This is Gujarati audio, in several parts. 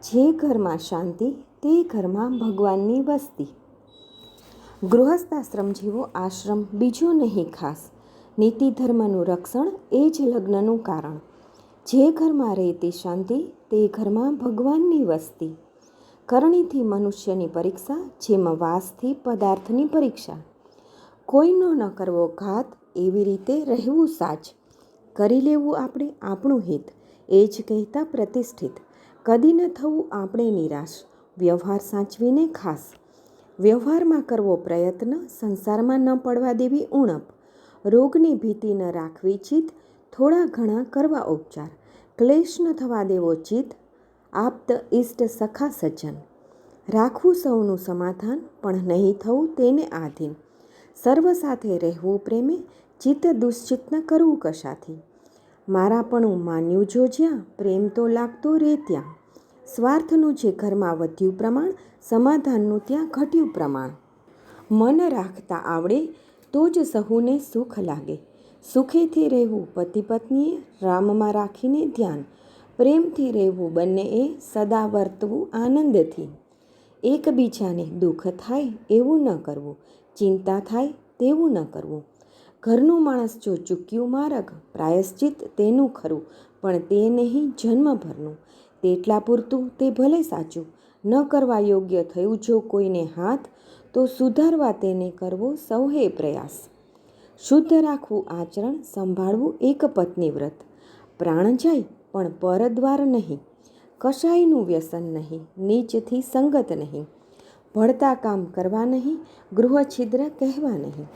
જે ઘરમાં શાંતિ, તે ઘરમાં ભગવાનની વસ્તી. ગૃહસ્થાશ્રમ જેવો આશ્રમ બીજો નહીં ખાસ. નીતિ ધર્મનું રક્ષણ એ જ લગ્નનું કારણ. જે ઘરમાં રહેતી શાંતિ, તે ઘરમાં ભગવાનની વસ્તી. કરણીથી મનુષ્યની પરીક્ષા, જેમાં વાસથી પદાર્થની પરીક્ષા. કોઈનો ન કરવો ઘાત, એવી રીતે રહેવું સાચ કરી લેવું આપણે આપણું હિત, એ જ કહેતા પ્રતિષ્ઠિત. કદી ન થવું આપણે નિરાશ, વ્યવહાર સાચવીને ખાસ. વ્યવહારમાં કરવો પ્રયત્ન, સંસારમાં ન પડવા દેવી ઉણપ. રોગની ભીતિ ન રાખવી ચિત્ત, થોડા ઘણા કરવા ઉપચાર. ક્લેશ ન થવા દેવો ચિત્ત, આપ્ત ઇષ્ટ સખા સજ્જન. રાખવું સૌનું સમાધાન, પણ નહીં થવું તેને આધીન. સર્વ સાથે રહેવું પ્રેમે, ચિત્ત દુશ્ચિત્ત કરવું કશાથી. મારાપણું માન્યું જો જ્યાં પ્રેમ તો લાગતો રે ત્યાં. સ્વાર્થનું જે ઘરમાં વધ્યું પ્રમાણ, સમાધાનનું ત્યાં ઘટ્યું પ્રમાણ. મન રાખતા આવડે તો જ સહુને સુખ લાગે. સુખેથી રહેવું પતિ પત્નીએ રામમાં રાખીને ધ્યાન. પ્રેમથી રહેવું બંનેએ સદા વર્તવું આનંદથી. એકબીજાને દુઃખ થાય એવું ન કરવું, ચિંતા થાય તેવું ન કરવું. ઘરનું માણસ જો ચૂક્યું મારગ પ્રાયશ્ચિત તેનું ખરું, પણ તે નહીં જન્મભરનું. તેટલા પૂરતું તે ભલે સાચું, ન કરવા યોગ્ય થયું જો કોઈને હાથ, તો સુધારવા તેને કરવો સૌહે પ્રયાસ. શુદ્ધ રાખવું આચરણ, સંભાળવું એક પત્ની વ્રત. પ્રાણ જાય, પણ પરદ્વાર નહીં. કશાયનું વ્યસન નહીં, નીચથી સંગત નહીં. ભળતા કામ કરવા નહીં, ગૃહછિદ્ર કહેવા નહીં.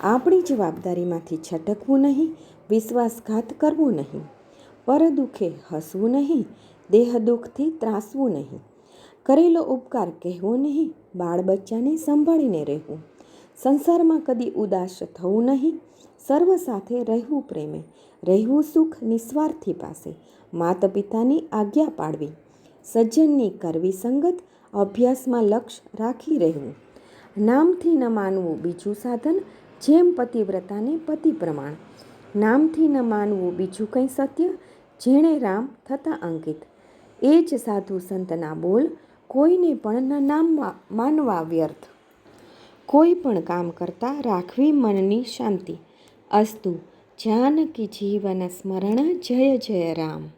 આપણી જવાબદારીમાંથી છટકવું નહીં, વિશ્વાસઘાત કરવો નહીં પર દુઃખે હસવું નહીં દેહ દુઃખથી ત્રાસવું નહીં કરેલો ઉપકાર કહેવો નહીં બાળ બચ્ચાને સંભાળીને રહેવું, સંસારમાં કદી ઉદાસ થવું નહીં, સર્વ સાથે રહેવું પ્રેમે, રહેવું સુખ નિસ્વાર્થી પાસે માતા પિતાની આજ્ઞા પાડવી સજ્જનની કરવી સંગત, અભ્યાસમાં લક્ષ્ય રાખી રહેવું, નામથી ન માનવું બીજું સાધન જેમ પતિવ્રતાને પતિ પ્રમાણ. નામથી ન માનવું બીજું કંઈ સત્ય? જેણે રામ થતાં અંકિત. એ જ સાધુ સંતના બોલ કોઈને પણ ન નામ માનવા વ્યર્થ. કોઈ પણ કામ કરતાં રાખવી મનની શાંતિ. અસ્તુ, જાનકી જીવન સ્મરણ જય જય રામ.